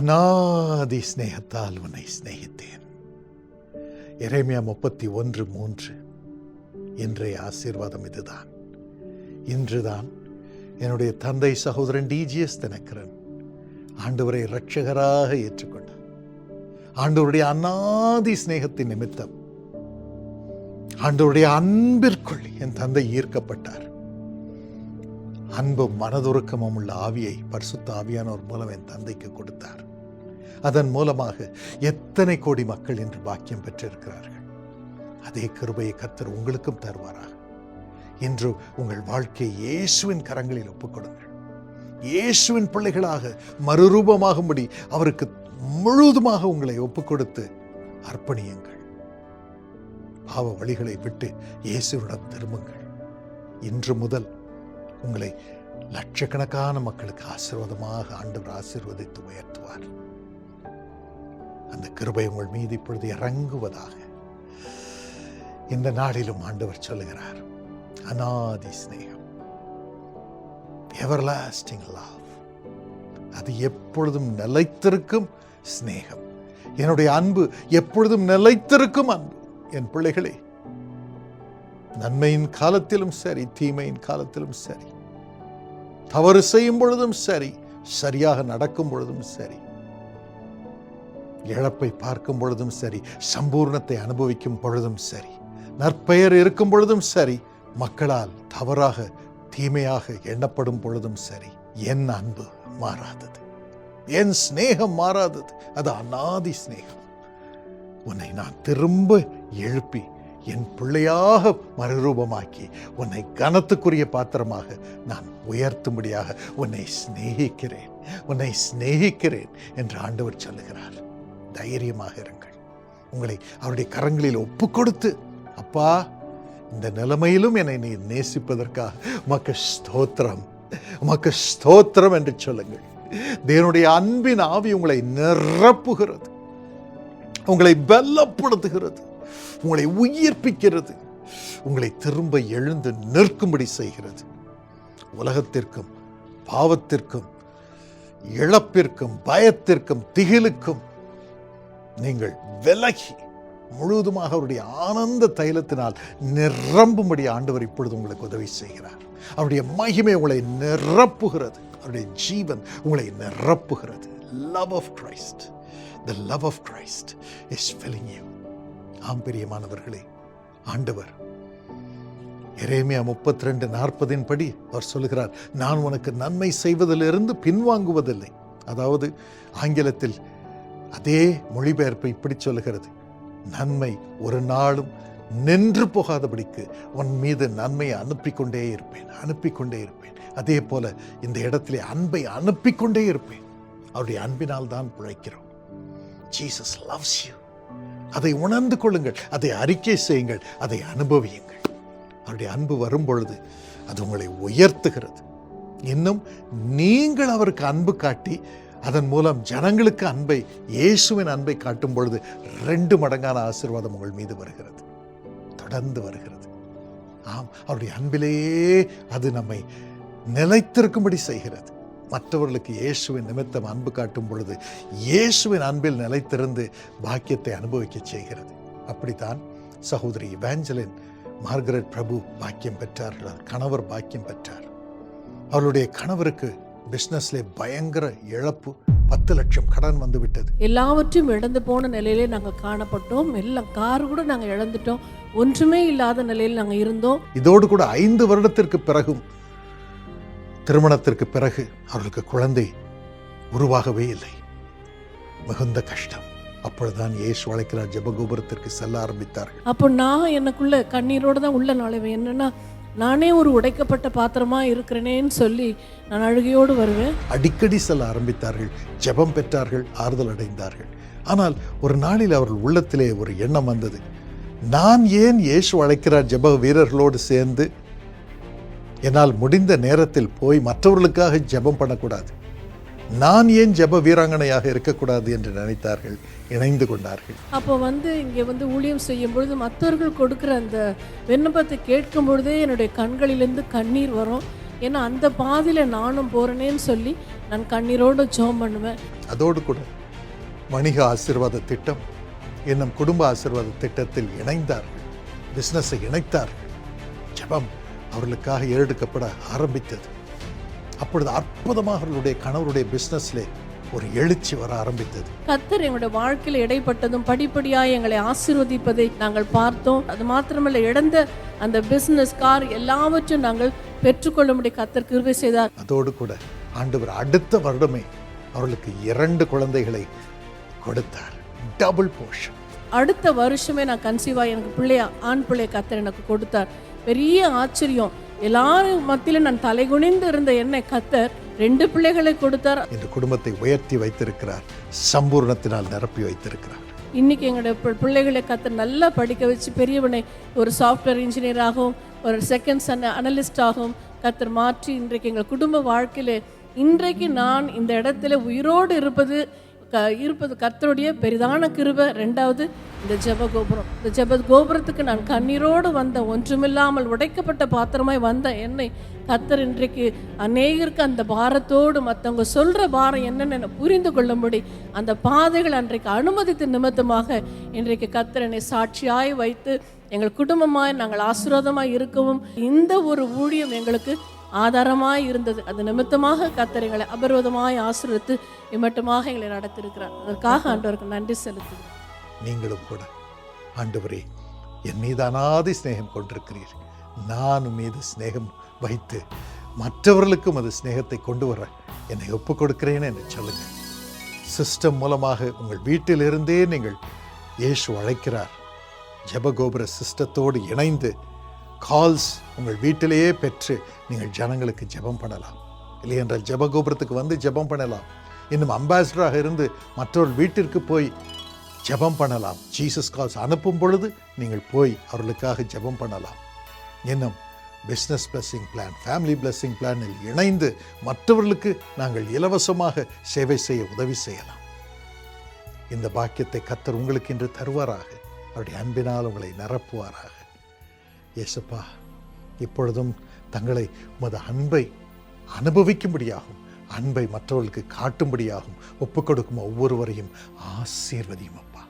அநாதி ஸ்நேகத்தால் உன்னை சிநேகித்தேன். எரேமியா முப்பத்தி ஒன்று மூன்று. இன்றைய ஆசீர்வாதம் இதுதான். இன்றுதான் என்னுடைய தந்தை சகோதரன் டிஜிஎஸ் தினக்கரன் ஆண்டவரை இரட்சகராக ஏற்றுக்கொண்டார். ஆண்டவருடைய அநாதி ஸ்நேகத்தின் நிமித்தம் ஆண்டவருடைய அன்பிற்குள் என் தந்தை ஈர்க்கப்பட்டார். அன்பும் மனதுருக்கமும் உள்ள ஆவியை பரிசுத்த ஆவியானோர் மூலம் என் தந்தைக்கு கொடுத்தார். அதன் மூலமாக எத்தனை கோடி மக்கள் இன்று பாக்கியம் பெற்றிருக்கிறார்கள்? அதே கிருபையை கத்தர் உங்களுக்கும் தருவாராக. இன்று உங்கள் வாழ்க்கையை இயேசுவின் கரங்களில் ஒப்புக்கொடுங்கள். இயேசுவின் பிள்ளைகளாக மறுரூபமாகும்படி அவருக்கு முழுவதுமாக உங்களை ஒப்புக்கொடுத்து அர்ப்பணியுங்கள். பாவ வழிகளை விட்டு இயேசுவிடம் திரும்புங்கள். இன்று முதல் உங்களை லட்சக்கணக்கான மக்களுக்கு ஆசீர்வாதமாக ஆண்டவர் ஆசீர்வதித்து உயர்த்துவார். அந்த கிருபை உங்கள் மீது இப்பொழுது இறங்குவதாக இந்த நாளிலும் ஆண்டவர் சொல்லுகிறார். அநாதி சிநேகம். எவர்லாஸ்டிங் லவ் அது எப்பொழுதும் நிலைத்திருக்கும் சிநேகம். என்னுடைய அன்பு எப்பொழுதும் நிலைத்திருக்கும் அன்பு. என் பிள்ளைகளே நன்மையின் காலத்திலும் சரி தீமையின் காலத்திலும் சரி தவறு செய்யும் பொழுதும் சரி சரியாக நடக்கும் பொழுதும் சரி இழப்பை பார்க்கும் பொழுதும் சரி சம்பூர்ணத்தை அனுபவிக்கும் பொழுதும் சரி நற்பெயர் இருக்கும் பொழுதும் சரி மக்களால் தவறாக தீமையாக எண்ணப்படும் பொழுதும் சரி என் அன்பு மாறாதது. என் சிநேகம் மாறாதது. அது அநாதி ஸ்நேகம் உன்னை நான் திரும்ப எழுப்பி என் பிள்ளையாக மறுரூபமாக்கி உன்னை கனத்துக்குரிய பாத்திரமாக நான் உயர்த்தும்படியாக உன்னை சிநேகிக்கிறேன். உன்னை சிநேகிக்கிறேன் என்று ஆண்டவர் சொல்லுகிறார். தைரியமாக இருங்கள். உங்களை அவருடைய கரங்களில் ஒப்பு கொடுத்து அப்பா இந்த நிலைமையிலும் என்னை நீ நேசிப்பதற்காக உமக்கு ஸ்தோத்திரம் உமக்கு ஸ்தோத்திரம் என்று சொல்லுங்கள். தேவனுடைய அன்பின் ஆவி உங்களை நிரப்புகிறது உங்களை பலப்படுத்துகிறது உங்களை உயிர்ப்பிக்கிறது உங்களை திரும்ப எழுந்து நிற்கும்படி செய்கிறது. உலகத்திற்கும் பாவத்திற்கும் இழப்பிற்கும் பயத்திற்கும் திகிலுக்கும் நீங்கள் விலகி முழுவதுமாக அவருடைய ஆனந்த தைலத்தினால் நிரம்பும்படி ஆண்டவர் இப்பொழுது உங்களுக்கு உதவி செய்கிறார். அவருடைய மகிமை உங்களை நிரப்புகிறது. அவருடைய ஜீவன் உங்களை நிரப்புகிறது. Love of Christ the love of Christ is filling you ஆம் பிரியமானவர்களே ஆண்டவர் எரேமியா முப்பத்தி ரெண்டு நாற்பதின் படி அவர் சொல்லுகிறார் நான் உனக்கு நன்மை செய்வதிலிருந்து பின்வாங்குவதில்லை. அதாவது ஆங்கிலத்தில் அதே மொழிபெயர்ப்பு இப்படி சொல்லுகிறது. நன்மை ஒரு நாளும் நின்று போகாதபடிக்கு உன் மீது நன்மையை அனுப்பிக்கொண்டே இருப்பேன் அனுப்பிக்கொண்டே இருப்பேன். அதே போல இந்த இடத்துல அன்பை அனுப்பிக்கொண்டே இருப்பேன். அவருடைய அன்பினால் தான் பிழைக்கிறோம் ஜீசஸ் லவ்ஸ் யூ அதை உணர்ந்து கொள்ளுங்கள் அதை அறிக்கை செய்யுங்கள் அதை அனுபவியுங்கள். அவருடைய அன்பு வரும் பொழுது அது உங்களை உயர்த்துகிறது. இன்னும் நீங்கள் அவருக்கு அன்பு காட்டி அதன் மூலம் ஜனங்களுக்கு அன்பை இயேசுவின் அன்பை காட்டும் பொழுது ரெண்டு மடங்கான ஆசீர்வாதம் உங்கள் மீது வருகிறது. தொடர்ந்து வருகிறது. ஆம் அவருடைய அன்பிலேயே அது நம்மை நிலைத்திருக்கும்படி செய்கிறது. மற்றவர்களுக்கு இயேசுவின் நிமித்தம் அன்பு காட்டும் பொழுது இயேசுவின் அன்பில் நிலைத்திருந்து பாக்கியத்தை அனுபவிக்க செய்கிறது. அப்படித்தான் சகோதரி இவாஞ்சலின் மார்கரெட் பிரபு பாக்கியம் பெற்றார் கணவர் பாக்கியம் பெற்றார். அவருடைய கணவருக்கு பிஸ்னஸ்ல பயங்கர இழப்பு. பத்து லட்சம் கடன் வந்து விட்டது எல்லாவற்றையும் இழந்து போன நிலையிலே நாங்கள் காணப்பட்டோம். எல்லாம் கார் கூட நாங்கள் இழந்துட்டோம். ஒன்றுமே இல்லாத நிலையில் நாங்கள் இருந்தோம். இதோடு கூட ஐந்து வருடத்திற்கு பிறகும் திருமணத்திற்கு பிறகு அவர்களுக்கு குழந்தை உருவாகவே இல்லை. மிகுந்த கஷ்டம். அப்பொழுதுதான் இயேசு அழைக்கிறார் ஜெபகோபுரத்திற்கு செல்ல ஆரம்பித்தார்கள். அப்போ நான் எனக்குள்ள கண்ணீரோடு தான் உள்ள நுழைவேன். என்னன்னா நானே ஒரு உடைக்கப்பட்ட பாத்திரமா இருக்கிறேனேன்னு சொல்லி நான் அழுகையோடு வருவேன். அடிக்கடி செல்ல ஆரம்பித்தார்கள். ஜெபம் பெற்றார்கள் ஆறுதல் அடைந்தார்கள். ஆனால் ஒரு நாளில் அவர்கள் உள்ளத்திலே ஒரு எண்ணம் வந்தது. நான் ஏன் இயேசு அழைக்கிறார் ஜெப வீரர்களோடு சேர்ந்து? என்னால் முடிந்த நேரத்தில் போய் மற்றவர்களுக்காக ஜெபம் பண்ணக்கூடாது. நான் ஏன் ஜெப வீராங்கனையாக இருக்கக்கூடாது என்று நினைத்தார்கள் இணைந்து கொண்டார்கள். அப்போ வந்து இங்கே வந்து ஊழியம் செய்யும் பொழுது மற்றவர்கள் கொடுக்குற அந்த விண்ணப்பத்தை கேட்கும் பொழுதே என்னுடைய கண்களிலிருந்து கண்ணீர் வரும். ஏன்னா அந்த பாதையில் நானும் போகிறேனேன்னு சொல்லி நான் கண்ணீரோடு ஜெபம் பண்ணுவேன். அதோடு கூட வணிக ஆசீர்வாத திட்டம் என்னும் குடும்ப ஆசீர்வாத திட்டத்தில் இணைந்தார்கள் பிஸ்னஸை இணைத்தார்கள். ஜெபம் அவர்களுக்காக ஏறெடுக்கப்பட ஆரம்பித்தது. அப்பொழுது அற்புதமாக அவர்களுடைய கணவருடைய பிஸ்னஸ்லே ஒரு எழுச்சி வர ஆரம்பித்தது. கத்தர் எங்களுடைய வாழ்க்கையில் இடைப்பட்டதும் படிப்படியாக எங்களை ஆசீர்வதிப்பதை நாங்கள் பார்த்தோம். அது மாத்திரமல்ல இழந்த அந்த பிசினஸ் கார் எல்லாவற்றையும் நாங்கள் பெற்றுக்கொள்ளும்படி கத்தர் கிருபை செய்தார். அதோடு கூட ஆண்டவர் அடுத்த வருடமே அவர்களுக்கு இரண்டு குழந்தைகளை கொடுத்தார். டபுள் போர்ஷன் அடுத்த வருஷமே நான் கன்சீவா எனக்கு பிள்ளையா ஆண் பிள்ளைய கத்தர் எனக்கு கொடுத்தார். பெரிய ஆச்சரியம். எல்லாரும் மத்தியில நான் தலைகுனிந்து இருந்த என்னை கத்தர் ரெண்டு பிள்ளைகளை கொடுத்தார். இந்த குடும்பத்தை உயர்த்தி வைத்திருக்கிறார். சம்பூர்ணத்தினால் நிரப்பி வைத்திருக்கிறார். இன்னைக்கு எங்களுடைய பிள்ளைகளை கத்தர் நல்லா படிக்க வச்சு பெரியவனை ஒரு சாஃப்ட்வேர் இன்ஜினியராகவும் ஒரு செகண்ட் சன் அனலிஸ்டாகவும் கத்தர் மாற்றி இன்றைக்கு எங்கள் குடும்ப வாழ்க்கையில இன்றைக்கு நான் இந்த இடத்துல உயிரோடு இருப்பது க இருப்பது கர்த்தருடைய பெரிதான கிருபை. ரெண்டாவது இந்த ஜெப கோபுரம் இந்த ஜெப கோபுரத்துக்கு நான் கண்ணீரோடு வந்த ஒன்றுமில்லாமல் உடைக்கப்பட்ட பாத்திரமாய் வந்த என்னை கர்த்தர் இன்றைக்கு அநேகருக்கு அந்த பாரத்தோடு மற்றவங்க சொல்கிற பாரம் என்னென்னு புரிந்து கொள்ளும்படி அந்த பாதைகள் அன்றைக்கு அனுமதித்த நிமித்தமாக இன்றைக்கு கர்த்தர் என்னை சாட்சியாய் வைத்து எங்கள் குடும்பமாய் நாங்கள் ஆசீர்வாதமாக இருக்கவும் இந்த ஒரு ஊழியம் எங்களுக்கு ஆதாரமாய் இருந்தது. அது நிமித்தமாக கர்த்தர் எங்களை அபர்வதமாய் ஆசீர்வதித்து இம்மட்டுமாக எங்களை நடத்திருக்கிறார் அதற்காக ஆண்டவருக்கு நன்றி செலுத்துகிறேன் நீங்களும் கூட ஆண்டவரே என் மீது அனாதி சிநேகம் கொண்டிருக்கிறீர். நான் மீது சிநேகம் வைத்து மற்றவர்களுக்கும் அது சிநேகத்தை கொண்டு வர என்னை ஒப்புக் கொடுக்கிறேன் என்று சொல்லுங்கள் சிஸ்டம் மூலமாக உங்கள் வீட்டிலிருந்தே நீங்கள் இயேசு அழைக்கிறார். ஜபகோபுர சிஸ்டத்தோடு இணைந்து கால்ஸ் உங்கள் வீட்டிலேயே பெற்று நீங்கள் ஜனங்களுக்கு ஜெபம் பண்ணலாம். இல்லையென்றால் ஜெபகோபுரத்துக்கு வந்து ஜெபம் பண்ணலாம். இன்னும் அம்பாசிடராக இருந்து மற்றொரு வீட்டிற்கு போய் ஜெபம் பண்ணலாம். ஜீசஸ் கால்ஸ் அனுப்பும் பொழுது நீங்கள் போய் அவர்களுக்காக ஜெபம் பண்ணலாம். இன்னும் business blessing plan family blessing பிளானில் இணைந்து மற்றவர்களுக்கு நாங்கள் இலவசமாக சேவை செய்ய உதவி செய்யலாம். இந்த பாக்கியத்தை கத்தர் உங்களுக்கு இன்று தருவாராக. அவருடைய அன்பினால் உங்களை நிரப்புவாராக. இயேசுப்பா இப்பொழுதும் தங்களை உமது அன்பை அனுபவிக்கும்படியாகும் அன்பை மற்றவர்களுக்கு காட்டும்படியாகும் ஒப்புக் கொடுக்கும் ஒவ்வொருவரையும் ஆசீர்வதியும் அப்பா.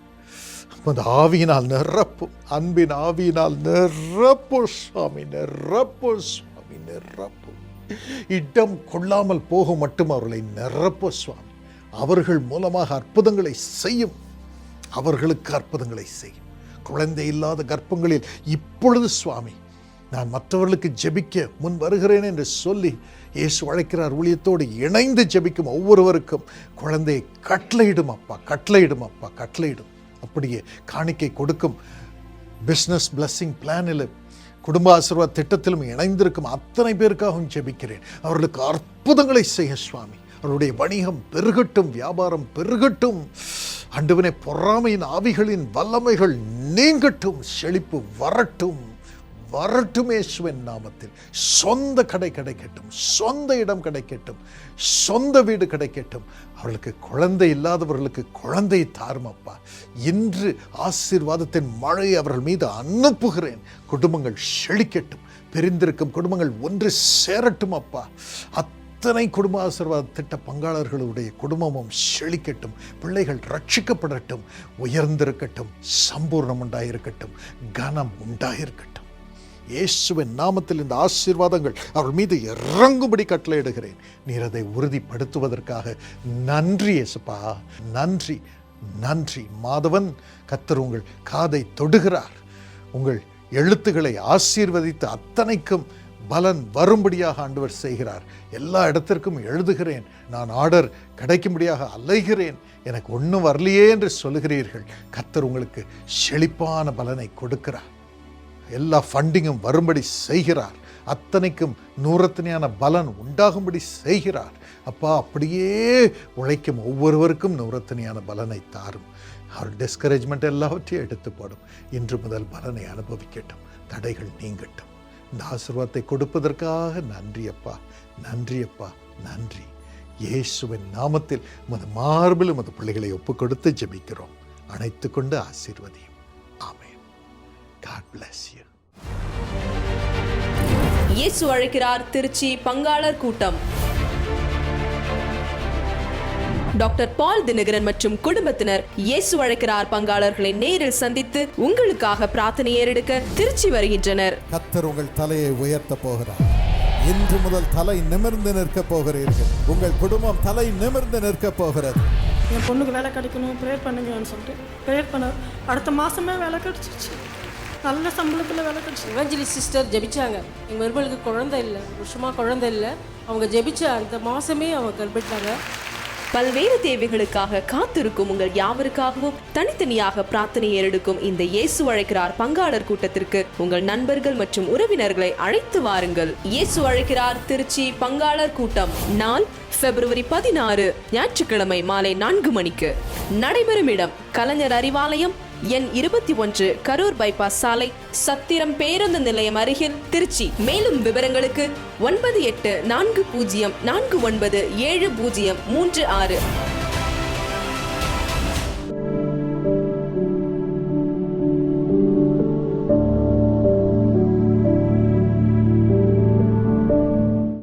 உமது ஆவியினால் நிரப்பும் அன்பின் ஆவியினால் நிரப்பு சுவாமி நிரப்பு சுவாமி நிரப்பு. இடம் கொள்ளாமல் போக மட்டும் அவர்களை நிரப்பு சுவாமி. அவர்கள் மூலமாக அற்புதங்களை செய்யும் அவர்களுக்கு அற்புதங்களை செய்யும். குழந்தை இல்லாத கர்ப்பங்களில் இப்பொழுது சுவாமி நான் மற்றவர்களுக்கு ஜெபிக்க முன் வருகிறேன் என்று சொல்லி இயேசு அழைக்கிறார். ஊழியத்தோடு இணைந்து ஜெபிக்கும் ஒவ்வொருவருக்கும் குழந்தையை கட்டளையிடும் அப்பா கட்டளையிடும் அப்பா கட்டளையிடும். அப்படியே காணிக்கை கொடுக்கும். பிஸ்னஸ் பிளஸ்ஸிங் பிளானில் குடும்ப ஆசீர்வாத திட்டத்திலும் இணைந்திருக்கும் அத்தனை பேருக்காகவும் ஜெபிக்கிறேன். அவர்களுக்கு அற்புதங்களை செய்ய சுவாமி. அவருடைய வணிகம் பெருகட்டும் வியாபாரம் பெருகட்டும். அண்டுவனே பொறாமையின் ஆவிகளின் வல்லமைகள் நீங்கட்டும் செழிப்பு வரட்டும் வரட்டும் இயேசுவின் நாமத்தில். சொந்த கடை கிடைக்கட்டும் சொந்த இடம் கிடைக்கட்டும் சொந்த வீடு கிடைக்கட்டும். அவர்களுக்கு குழந்தை இல்லாதவர்களுக்கு குழந்தை தாருமப்பா இன்று ஆசீர்வாதத்தின் மழை அவர்கள் மீது அனுப்புகிறேன். குடும்பங்கள் செழிக்கட்டும் பிரிந்திருக்கும் குடும்பங்கள் ஒன்று சேரட்டும் அப்பா. அத்தனை குடும்ப ஆசீர்வாத திட்ட பங்காளர்களுடைய குடும்பமும் செழிக்கட்டும் பிள்ளைகள் ரட்சிக்கப்படட்டும் உயர்ந்திருக்கட்டும் சம்பூர்ணம் உண்டாயிருக்கட்டும் கனம் உண்டாயிருக்கட்டும். இயேசுவின் நாமத்தில் இந்த ஆசீர்வாதங்கள் அவர் மீது இறங்கும்படி கட்டளையிடுகிறேன். நீர் அதை உறுதிப்படுத்துவதற்காக நன்றி இயேசுப்பா. நன்றி நன்றி. மாதவன் கத்தர் உங்கள் காதை தொடுகிறார். உங்கள் எழுத்துக்களை ஆசீர்வதித்து அத்தனைக்கும் பலன் வரும்படியாக ஆண்டவர் செய்கிறார். எல்லா இடத்திற்கும் எழுதுகிறேன். நான் ஆர்டர் கிடைக்கும்படியாக அலைகிறேன். எனக்கு ஒன்றும் வரலையே என்று சொல்லுகிறீர்கள். கத்தர் உங்களுக்கு செழிப்பான பலனை கொடுக்கிறார். எல்லா ஃபண்டிங்கும் வரும்படி செய்கிறார். அத்தனைக்கும் நூறத்தனையான பலன் உண்டாகும்படி செய்கிறார். அப்பா அப்படியே உழைக்கும் ஒவ்வொருவருக்கும் நூறத்தனையான பலனை தாரும். அவர் டிஸ்கரேஜ்மெண்ட் எல்லாவற்றையும் எடுத்து போடும். இன்று முதல் பலனை அனுபவிக்கட்டும். தடைகள் நீங்கட்டும். இந்த ஆசிர்வாதத்தை கொடுப்பதற்காக நன்றி அப்பா நன்றி அப்பா நன்றி. இயேசுவின் நாமத்தில் உமது மார்பில் உமது பிள்ளைகளை ஒப்புக் கொடுத்து ஜெபிக்கிறோம். அணைத்து கொண்டு ஆசீர்வதியும். ஆமேன். காட் பிளஸ் யூ இயேசு அழைக்கிறார் திருச்சி பங்காளர் கூட்டம். டாக்டர் பால் தினகரன் மற்றும் குடும்பத்தினர் இயேசு அழைக்கிறார் பங்காளர்களை நேரில் சந்தித்து உங்களுக்காக பிரார்த்தனை ஏறெடுக்க திருச்சி வருகின்றனர். கத்தர் உங்கள் தலையை உயர்த்த போகிறார். இன்று முதல் தலை நிமிர்ந்து நிற்க போகிறீர்கள். உங்கள் குடும்பம் தலை நிமிர்ந்து நிற்க போகிறது. என் பொண்ணுக்கு வேலை கிடைக்கணும் ப்ரேயர் பண்ணுங்கன்னு சொல்லிட்டு ப்ரேயர் பண்ண அடுத்த மாதமே வேலை கிடச்சிச்சு நல்ல சம்பளத்தில் வேலை கிடச்சி. இவஞ்சலி சிஸ்டர் ஜெபிச்சாங்க. எங்கள் மருமகளுக்கு குழந்தை இல்லை வருஷமாக குழந்தை இல்லை. அவங்க ஜெபிச்ச அந்த மாதமே அவங்க கர்ப்பிட்டாங்க பல்வேறு தேவைகளுக்காக காத்திருக்கும் உங்கள் யாவருக்காகவும் தனித்தனியாக பிரார்த்தனை ஏறெடுக்கும் இந்த இயேசு அழைக்கிறார் பங்காளர் கூட்டத்திற்கு. உங்கள் நண்பர்கள் மற்றும் உறவினர்களை அழைத்து வாருங்கள். இயேசு அழைக்கிறார் திருச்சி பங்காளர் கூட்டம். நாள் பிப்ரவரி பதினாறு ஞாயிற்றுக்கிழமை மாலை நான்கு மணிக்கு. நடைபெறும் இடம் கலைஞர் அறிவாலயம் எண் இருபத்தி ஒன்று கரூர் பைபாஸ் சாலை சத்திரம் பேருந்து நிலையம் அருகில் திருச்சி. மேலும் விவரங்களுக்கு ஒன்பது எட்டு நான்கு பூஜ்ஜியம் நான்கு ஒன்பது ஏழு பூஜ்ஜியம் மூன்று ஆறு.